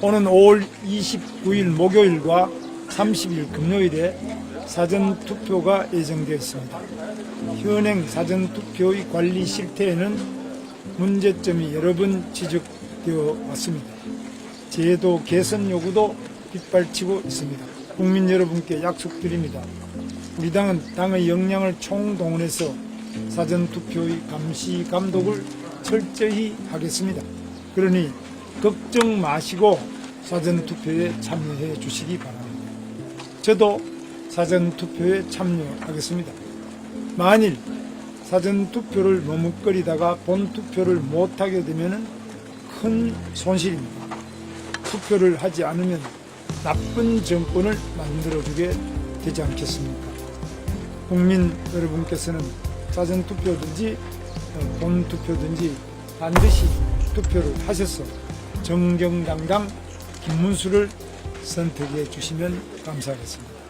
오는 5월 29일 목요일과 30일 금요일에 사전 투표가 예정되어 있습니다. 현행 사전 투표의 관리 실태에는 문제점이 여러 번 지적되어 왔습니다. 제도 개선 요구도 빗발치고 있습니다. 국민 여러분께 약속드립니다. 우리 당은 당의 역량을 총동원해서 사전 투표의 감시 감독을 철저히 하겠습니다. 그러니 걱정 마시고 사전 투표에 참여해 주시기 바랍니다. 저도 사전 투표에 참여하겠습니다. 만일 사전 투표를 머뭇거리다가 본 투표를 못하게 되면 큰 손실입니다. 투표를 하지 않으면 나쁜 정권을 만들어주게 되지 않겠습니까? 국민 여러분께서는 사전 투표든지 어, 본투표든지 반드시 투표를 하셔서 정정당당 김문수를 선택해 주시면 감사하겠습니다.